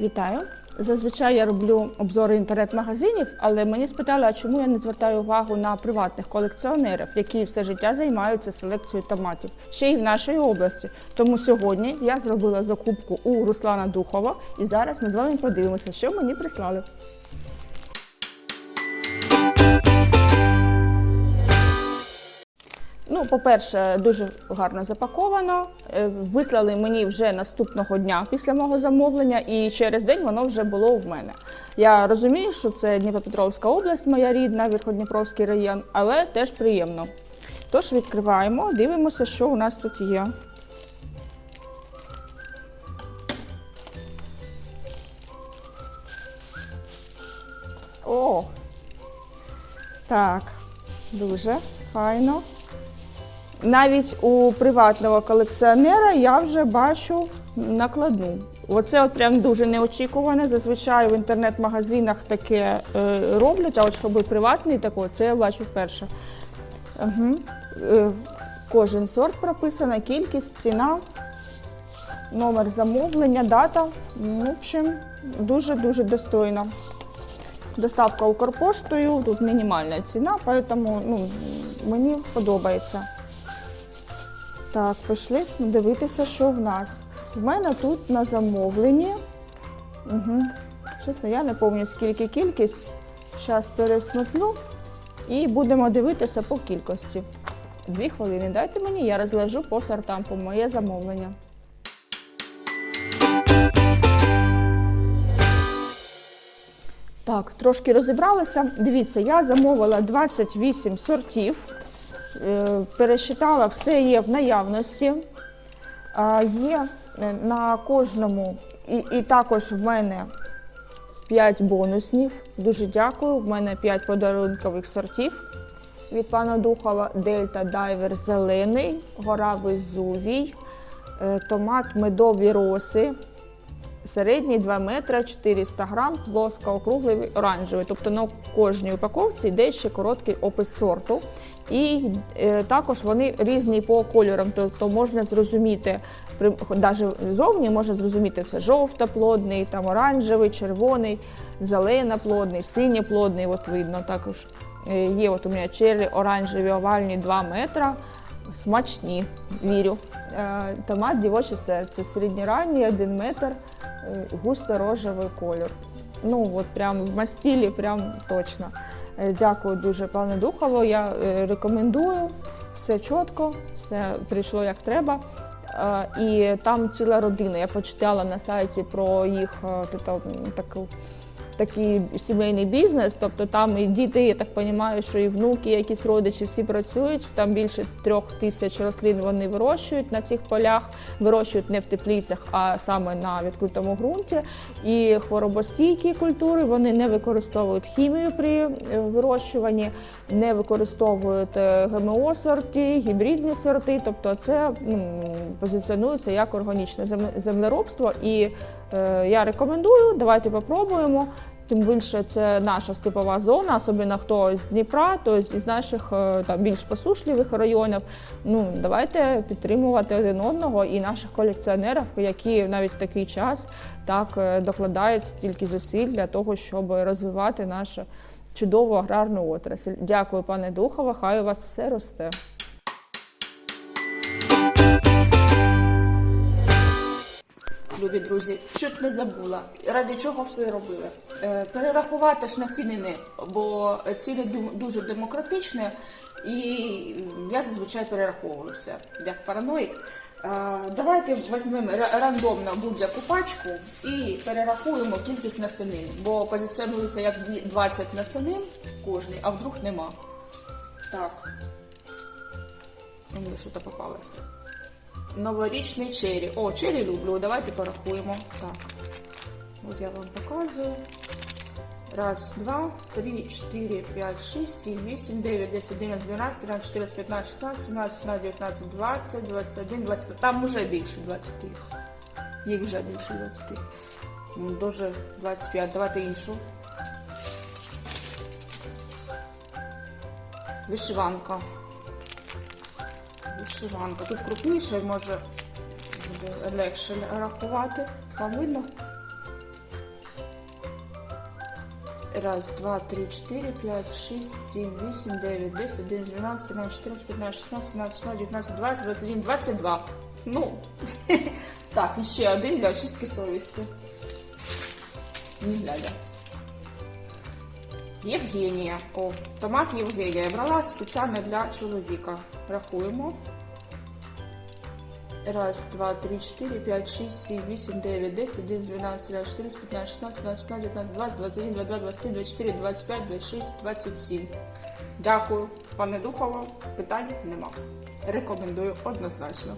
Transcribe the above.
Вітаю! Зазвичай я роблю обзори інтернет-магазинів, але мені спитали, а чому я не звертаю увагу на приватних колекціонерів, які все життя займаються селекцією томатів, ще й в нашій області. Тому сьогодні я зробила закупку у Руслана Духова, і зараз ми з вами подивимося, що мені прислали. Ну, по-перше, дуже гарно запаковано. Е, Вислали мені вже наступного дня після мого замовлення, і через день воно вже було в мене. Я розумію, що це Дніпропетровська область, моя рідна, Верходніпровський район, але теж приємно. Тож відкриваємо, дивимося, що у нас тут є. О! Так, дуже файно. Навіть у приватного колекціонера я вже бачу накладну. Оце от прям дуже неочікуване. Зазвичай в інтернет-магазинах таке е, роблять, а от щоб приватний такий, це я бачу вперше. Угу. Кожен сорт прописана, кількість, ціна, номер замовлення, дата. Ну, В общем, дуже-дуже достойно. Доставка Укрпоштою, тут мінімальна ціна, тому ну, мені подобається. Так, пішли дивитися, що в нас. В мене тут на замовленні. Угу. Чесно, я не пам'ятаю, скільки кількість. Зараз пересмотрю і будемо дивитися по кількості. Дві хвилини дайте мені, я розложу по сортам по моє замовлення. Так, трошки розібралися. Дивіться, я замовила 28 сортів. Е, Пересчитала, все є в наявності. Є е, на кожному, і, і також в мене 5 бонусів. Дуже дякую. В мене 5 подарункових сортів від пана Духова. Дельта Дайвер зелений, гора Везувій, е, томат медові роси. Середній 2 метри, 400 грам, плоско округлий оранжевий. Тобто на кожній упаковці йде ще короткий опис сорту. І е, також вони різні по кольорам, тобто можна зрозуміти, навіть зовні можна зрозуміти це жовто-плодний, там оранжевий, червоний, зелено-плодний, синьо-плодний, от видно також. Е, Є от у мене черрі оранжеві овальні 2 метра, смачні, вірю. Е, Томат дівоче серце, середньоранній 1 метр, е, густо-рожевий кольор. Ну, от прям в мастілі, прям точно. Е, Дякую дуже пане Духово. Я е, рекомендую. Все чітко, все прийшло як треба. Е, І там ціла родина. Я почитала на сайті про їх тобто, таку. Такий сімейний бізнес, тобто там і діти, я так розумію, що і внуки, якісь родичі, всі працюють. Там більше трьох тисяч рослин вони вирощують на цих полях, вирощують не в теплицях, а саме на відкритому ґрунті. І хворобостійкі культури вони не використовують хімію при е, вирощуванні, не використовують е, ГМО сорти, гібридні сорти. Тобто це ну, позиціонується як органічне землеробство. І я рекомендую, давайте попробуємо. Тим більше це наша степова зона, особливо хто з Дніпра, то із наших е, там більш посушливих районів. Ну давайте підтримувати один одного і наших колекціонерів, які навіть в такий час так е, докладають стільки зусиль для того, щоб розвивати нашу чудову аграрну отрасль. Дякую, пане Духова. Хай у вас все росте. Любі друзі, чуть не забула. Ради чого все робили? Е, перерахувати ж насінини, бо ціни дуже демократичні, і я зазвичай перераховую все, як параноїк. Е, давайте візьмемо ра- рандомно будь-яку пачку і перерахуємо кількість насінин, бо позиціонується як 20 насінин кожній, а вдруг нема. Так. Мені то попалося. Новорічний чері. О, чері люблю. Давайте порахуємо. Так. От я вам показую. Раз, два, три, чотири, п'ять, шість, сім, вісім, дев'ять, десять, одинадцять, дванадцять, тринадцять, чотирнадцять, п'ятнадцять, шістнадцять, сімнадцять, сімнадцять, дев'ятнадцять, двадцять, двадцять один, двадцять. Там вже більше 20. Їх вже більше 20. М, Дуже 25. Давайте іншу. Вишиванка підшиванка. Тут крупніше, може буде легше рахувати. Вам видно? Раз, два, три, чотири, п'ять, шість, сім, вісім, дев'ять, десять, один, дванадцять, тринадцять, чотирнадцять, п'ятнадцять, шістнадцять, сімнадцять, дев'ятнадцять, двадцять, двадцять один, двадцять два. Ну, так, іще один для очистки совісті. Не глядя. Євгенія. О, томат Євгенія. Я брала спеціально для чоловіка. Рахуємо. Раз, два, три, четыре, пять, шесть, семь, восемь, девять, десять, один, двенадцать, тринадцать, четырнадцать, пятнадцать, шестнадцать, семнадцать, шестнадцать, девятнадцать, двадцать, двадцать один, двадцать два, двадцать три, двадцать четыре, двадцать пять, двадцать шесть, двадцять сім. Дякую, пане Духово. Питань нема. Рекомендую однозначно.